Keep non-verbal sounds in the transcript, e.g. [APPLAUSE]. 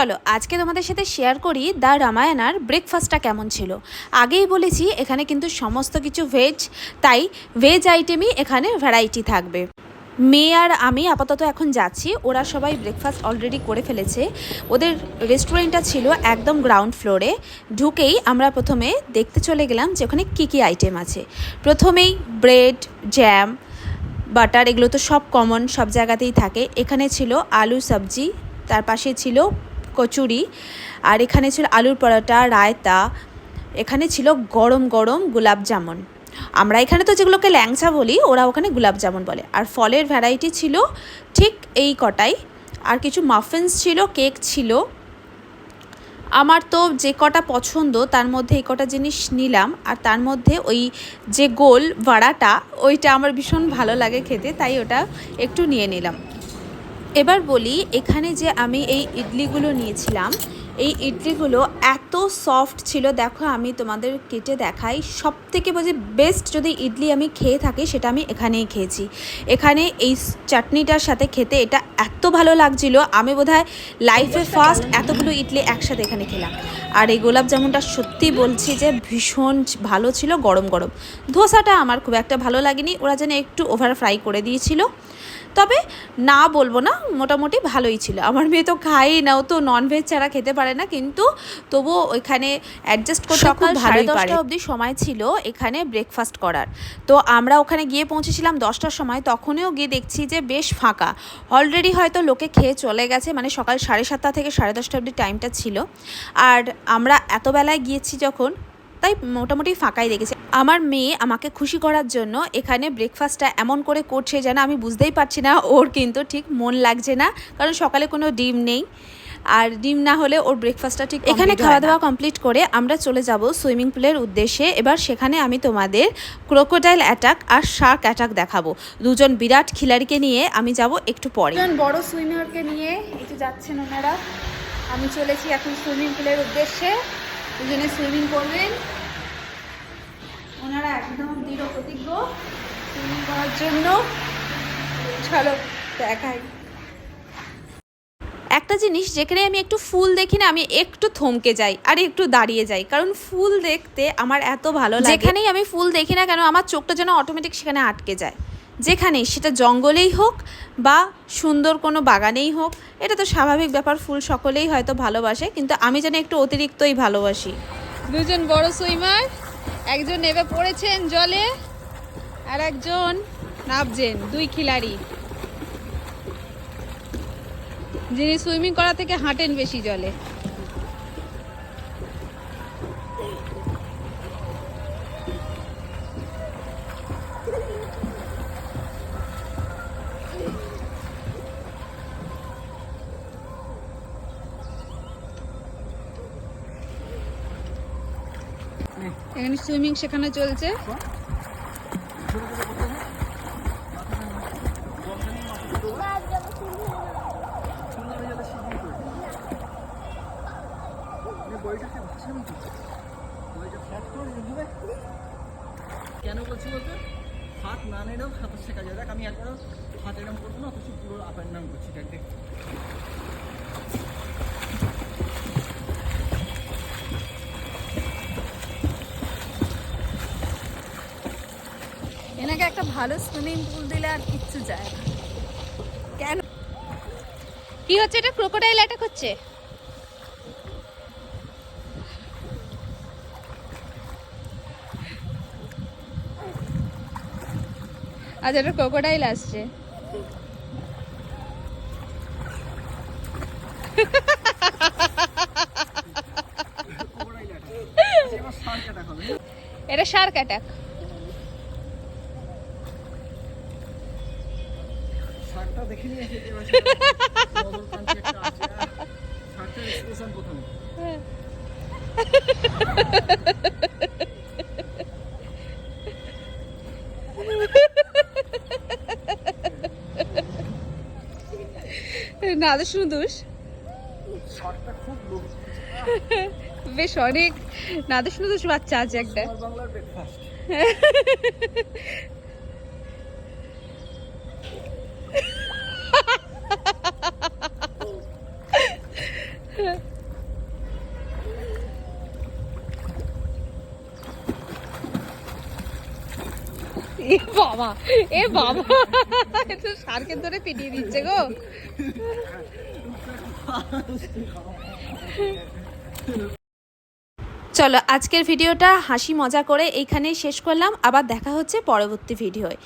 চলো, আজকে তোমাদের সাথে শেয়ার করি দ্য রামায়ণার ব্রেকফাস্টটা কেমন ছিল। আগেই বলেছি, এখানে কিন্তু সমস্ত কিছু ভেজ তাই ভেজ আইটেমই এখানে ভ্যারাইটি থাকবে। মেয়ে আর আমি আপাতত এখন যাচ্ছি, ওরা সবাই ব্রেকফাস্ট অলরেডি করে ফেলেছে। ওদের রেস্টুরেন্টটা ছিল একদম গ্রাউন্ড ফ্লোরে ঢুকেই আমরা প্রথমে দেখতে চলে গেলাম যে ওখানে কী কী আইটেম আছে। প্রথমেই ব্রেড জ্যাম বাটার এগুলো তো সব কমন সব জায়গাতেই থাকে। এখানে ছিল আলু সবজি, তার পাশে ছিল কচুরি, আর এখানে ছিল আলুর পরোটা, রায়তা, এখানে ছিল গরম গরম গোলাপ জামুন। আমরা এখানে তো যেগুলোকে ল্যাংচা বলি, ওরা ওখানে গোলাপ জামুন বলে। আর ফলের ভ্যারাইটি ছিল ঠিক এই কটাই। আর কিছু মাফিনস ছিল কেক ছিল। আমার তো যে কটা পছন্দ, তার মধ্যে এই কটা জিনিস নিলাম। আর তার মধ্যে ওই যে গোল ভাড়াটা, ওইটা আমার ভীষণ ভালো লাগে খেতে, তাই ওটা একটু নিয়ে নিলাম। এবার বলি, এখানে যে আমি এই ইডলিগুলো নিয়েছিলাম, এই ইডলিগুলো এত সফট ছিল, দেখো আমি তোমাদের কেটে দেখাই সব থেকে বলছি বেস্ট যদি ইডলি আমি খেয়ে থাকি, সেটা আমি এখানেই খেয়েছি। এখানে এই চাটনিটার সাথে খেতে এটা এত ভালো লাগছিল, আমি বোধহয় লাইফে ফার্স্ট এতগুলো ইডলি একসাথে এখানে খেলাম। আর এই গোলাপ জামুনটা সত্যি বলছি যে ভীষণ ভালো ছিল, গরম গরম। ধোসাটা আমার খুব একটা ভালো লাগেনি, ওরা যেন একটু ওভার ফ্রাই করে দিয়েছিল। তবে না বলব না মোটামুটি ভালোই ছিল। আমার মেয়ে তো খাই না ও তো ননভেজ ছাড়া খেতে পারে না কিন্তু তবুও ওইখানে অ্যাডজাস্ট করতে খুব ভালোই পারে। অবধি সময় ছিল এখানে ব্রেকফাস্ট করার। তো আমরা ওখানে গিয়ে পৌঁছেছিলাম দশটার সময় তখনও গিয়ে দেখছি যে বেশ ফাঁকা। অলরেডি হয়তো লোকে খেয়ে চলে গেছে মানে সকাল সাড়ে সাতটা থেকে সাড়ে দশটা অবধি টাইমটা ছিল। আর আমরা এত বেলায় গিয়েছি যখন তাই মোটামুটি ফাঁকাই দেখেছি আমার মেয়ে আমাকে খুশি করার জন্য এখানে ব্রেকফাস্টটা এমন করে করছে যেন আমি বুঝতেই পারছি না ওর কিন্তু ঠিক মন লাগছে না কারণ সকালে কোনো ডিম নেই। আর ডিম না হলে ওর ব্রেকফাস্টটা ঠিক এখানে খাওয়া দাওয়া কমপ্লিট করে আমরা চলে যাব সুইমিং পুলের উদ্দেশ্যে। এবার সেখানে আমি তোমাদের ক্রোকোডাইল অ্যাটাক আর শার্ক অ্যাটাক দেখাবো। দুজন বিরাট খিলাড়িকে নিয়ে আমি যাব একটু পরে। বড় সুইমারকে নিয়ে একটু যাচ্ছেন ওনারা আমি চলেছি এখন সুইমিং পুলের উদ্দেশ্যে। দুজনে সুইমিং করবেন। ওনারা একদম দৃঢ় প্রতিজ্ঞ। সুইমিং করার জন্য। চলো, দেখাই। একটা জিনিস যেখানে আমি একটু ফুল দেখি না, আমি একটু থমকে যাই আর একটু দাঁড়িয়ে যাই। কারণ ফুল দেখতে আমার এত ভালো লাগে। যেখানেই আমি ফুল দেখি না কেন, আমার চোখটা যেন অটোমেটিক সেখানে আটকে যায়। যেখানেই, সেটা জঙ্গলেই হোক বা সুন্দর কোনো বাগানেই হোক, এটা তো স্বাভাবিক ব্যাপার, ফুল সকলেই হয়তো ভালোবাসে, কিন্তু আমি যেন একটু অতিরিক্তই ভালোবাসি। দুজন বড় সুইমার, একজন নেমে পড়েছেন জলে, আর একজন নাবছেন দুই খিলাড়ি। যিনি সুইমিং করা থেকে হাঁটেন বেশি জলে। এখানে সুইমিং শেখানো চলছে। কেন বলছি বলতো? হাত না নেড়েও সাঁতার শেখা যায় দেখ, আমি একবারও হাত এরম করব না, অথচ পুরো আপ অ্যান্ড ডাউন করছি, দেখ দেখ। একটা ভালো সুইমিং পুল দিলে আর কিচ্ছু যায় না। কেন? কি হচ্ছে এটা? ক্রোকোডাইল অ্যাটাক হচ্ছে? আজ একটা ক্রোকোডাইল আসছে। [LAUGHS] এটা শার্ক অ্যাটাক [LAUGHS] না খুব লোভ বেশ অনেক। নাদুস নুদুস বাচ্চা আছে একটা। বাংলার ব্রেকফাস্ট [LAUGHS] এ বাবা এ বাবা। সারকে ধরে পিটিয়ে দিচ্ছে গো। চলো আজকের ভিডিওটা হাসি মজা করে এইখানেই শেষ করলাম। আবার দেখা হচ্ছে পরবর্তী ভিডিওয়।